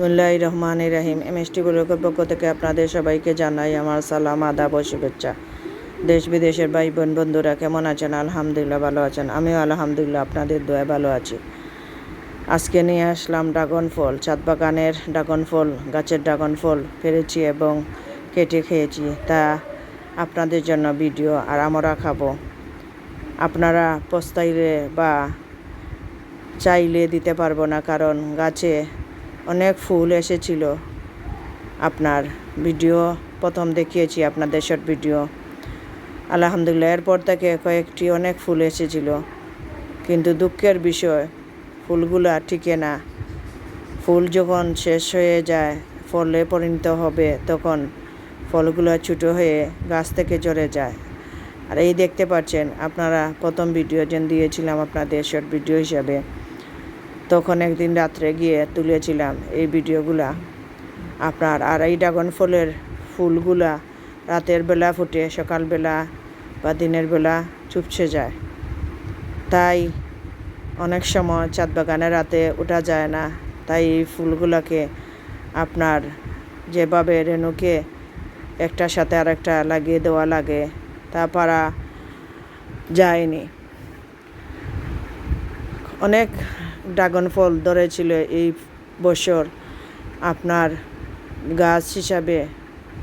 বিসমুল্লাহ রহমান রাহিম। এম এস টি পক্ষ থেকে আপনাদের সবাইকে জানাই আমার সালাম, আদাব ও শুভেচ্ছা। দেশ বিদেশের ভাই বোন বন্ধুরা কেমন আছেন? আলহামদুলিল্লাহ ভালো আছেন। আমিও আলহামদুলিল্লাহ আপনাদের দোয়া ভালো আছি। আজকে নিয়ে আসলাম ড্রাগন ফল ছাদ বাগানের ড্রাগন ফল, গাছের ড্রাগন ফল পেরেছি এবং কেটে খেয়েছি। তা আপনাদের জন্য ভিডিও আর আমরা খাব। আপনারা পস্তাইলে বা চাইলে দিতে পারব না কারণ গাছে অনেক ফুল এসেছিল। আপনার ভিডিও প্রথম দেখিয়েছি, আপনাদের শর্ট ভিডিও আলহামদুলিল্লাহ, এরপর থেকে কয়েকটি অনেক ফুল এসেছিল। কিন্তু দুঃখের বিষয়, ফুলগুলা ঠিকে না। ফুল যখন শেষ হয়ে যায়, ফলে পরিণত হবে, তখন ফলগুলো ছোটো হয়ে গাছ থেকে ঝরে যায়। আর এই দেখতে পাচ্ছেন, আপনারা প্রথম ভিডিও যেন দিয়েছিলাম আপনাদের শর্ট ভিডিও হিসাবে। তখন একদিন রাত্রে গিয়ে তুলেছিলাম এই ভিডিওগুলা। আপনার আর এই ড্রাগন ফলের ফুলগুলা রাতের বেলা ফুটে সকালবেলা বা দিনের বেলা চুপসে যায়। তাই অনেক সময় চাঁদ বাগানে রাতে ওঠা যায় না। তাই এই ফুলগুলোকে আপনার যেভাবে রেণুকে একটার সাথে আরেকটা লাগিয়ে দেওয়া লাগে, তা পারা যায়নি। অনেক ড্রাগন ফল ধরেছিল এই বছর। আপনার গাছ হিসাবে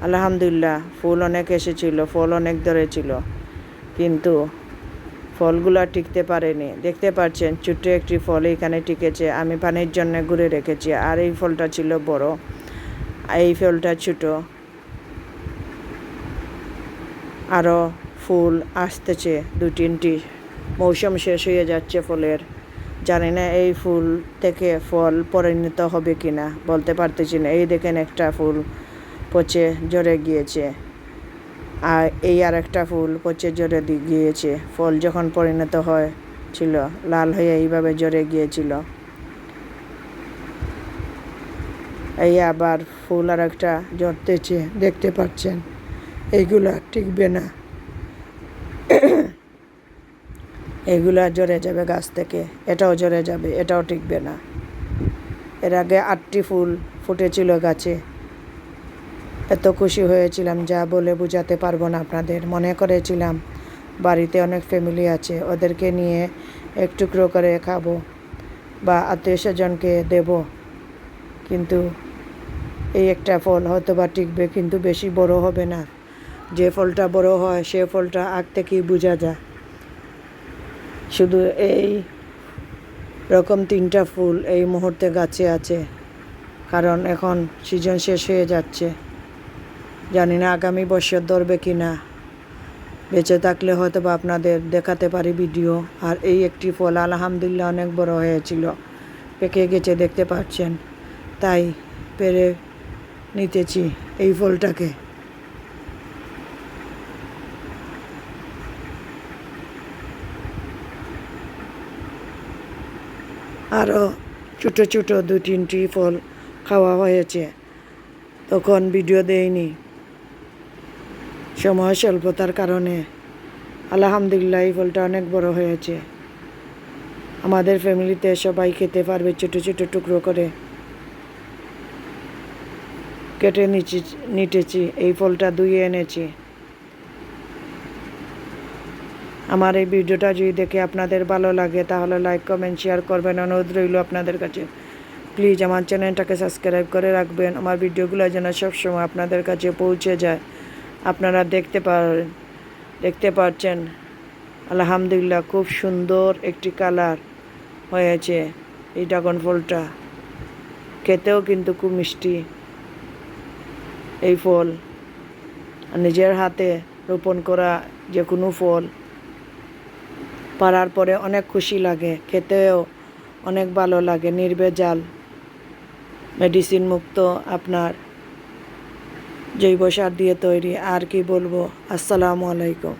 আলহামদুলিল্লাহ ফুল অনেক এসেছিল, ফল অনেক ধরেছিল। কিন্তু ফলগুলো টিকতে পারেনি। দেখতে পাচ্ছেন, ছোট্ট একটি ফল এখানে টিকেছে। আমি পানির জন্য ঘুরে রেখেছি। আর এই ফলটা ছিল বড়। এই ফলটা ছোট। আরও ফুল আসতেছে। দু তিনটি মৌসুম শেষ হয়ে যাচ্ছে ফলের। জানি না এই ফুল থেকে ফল পরিণত হবে কি না বলতে পারতেছি না। এই দেখেন একটা ফুল পচে ঝরে গিয়েছে। আর এই আর একটা ফুল পচে ঝরে গিয়েছে। ফল যখন পরিণত হয় ছিল লাল হয়ে এইভাবে ঝরে গিয়েছিল। এই আবার ফুল আর একটা ঝরতেছে, দেখতে পাচ্ছেন? এইগুলা টিকবে না। এগুলা ঝরে যাবে গাছ থেকে, এটাও ঝরে যাবে, এটাও টিকবে না। এর আগে আটটি ফুল ফুটেছিল গাছে। এত খুশি হয়েছিলাম, যা বলে বোঝাতে পারব না আপনাদের। মনে করেছিলাম, বাড়িতে অনেক ফ্যামিলি আছে, ওদেরকে নিয়ে এক টুকরো করে খাব বা আত্মীয় স্বজনকে দেব। কিন্তু এই একটা ফল হয়তো বা টিকবে, কিন্তু বেশি বড় হবে না। যে ফলটা বড় হয়, সে ফলটা আগ থেকেই বোঝা যায়? শুধু এই রকম তিনটা ফুল এই মুহূর্তে গাছে আছে, কারণ এখন সিজন শেষ হয়ে যাচ্ছে। জানি না আগামী বছর ধরবে কি না। বেঁচে থাকলে হয়তো বা আপনাদের দেখাতে পারি ভিডিও আর এই একটি ফল আলহামদুলিল্লাহ অনেক বড় হয়েছিল। পেকে গেছে দেখতে পাচ্ছেন। তাই পেরে নিতেছি এই ফলটাকে। আরও ছোটো ছোটো দু তিনটি ফল খাওয়া হয়েছে। তখন ভিডিও দেয়নি। সময় স্বল্পতার কারণে আলহামদুলিল্লাহ এই ফলটা অনেক বড় হয়েছে। আমাদের ফ্যামিলিতে সবাই খেতে পারবে ছোটো ছোটো টুকরো করে। কেটে নিচি নিটেছি, এই ফলটা ধুয়ে এনেছি। আমার এই ভিডিওটা যদি দেখে আপনাদের ভালো লাগে, তাহলে লাইক কমেন্ট শেয়ার করবেন। অনুরোধ রইল আপনাদের কাছে। প্লিজ আমার চ্যানেলটাকে সাবস্ক্রাইব করে রাখবেন। আমার ভিডিওগুলো যেন সবসময় আপনাদের কাছে পৌঁছে যায়। আপনারা দেখতে পারেন দেখতে পাচ্ছেন আলহামদুলিল্লাহ, খুব সুন্দর একটি কালার হয়েছে এই ড্রাগন ফলটা। খেতেও কিন্তু খুব মিষ্টি এই ফল। নিজের হাতে রোপণ করা যে কোনো ফল। পাড়ার পরে অনেক খুশি লাগে, খেতেও অনেক ভালো লাগে নির্ভেজাল মেডিসিন মুক্ত আপনার, জৈব সার দিয়ে তৈরি, আর কি বলব? আসসালামু আলাইকুম।